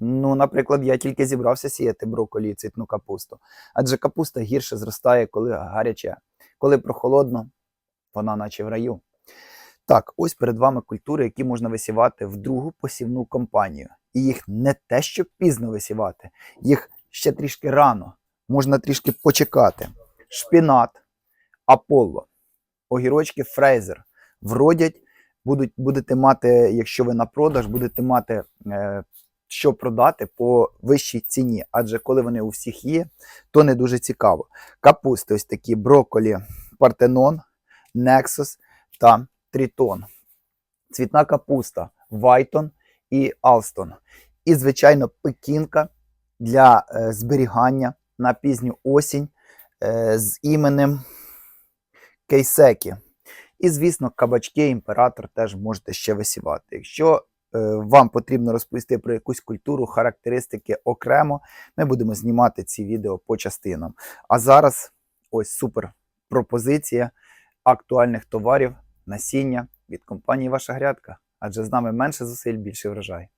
Ну, наприклад, я тільки зібрався сіяти брокколі і цвітну капусту. Адже капуста гірше зростає, коли гаряче, коли прохолодно, вона наче в раю. Так, ось перед вами культури, які можна висівати в другу посівну кампанію. І їх не те, що пізно висівати, їх ще трішки рано, можна трішки почекати. Шпінат, аполло, огірочки фрейзер вродять, будуть, будете мати, якщо ви на продаж, будете мати е, що продати по вищій ціні. Адже коли вони у всіх є, то не дуже цікаво. Капусти, ось такі брокколі, партенон, нексус та трітон. Цвітна капуста, вайтон і алстон. І, звичайно, пекінка для е, зберігання на пізню осінь е, з іменем кейсекі. І, звісно, кабачки імператор теж можете ще висівати. Якщо вам потрібно розповісти про якусь культуру, характеристики окремо, ми будемо знімати ці відео по частинам. А зараз ось супер пропозиція актуальних товарів насіння від компанії Ваша грядка. Адже з нами менше зусиль, більше врожай.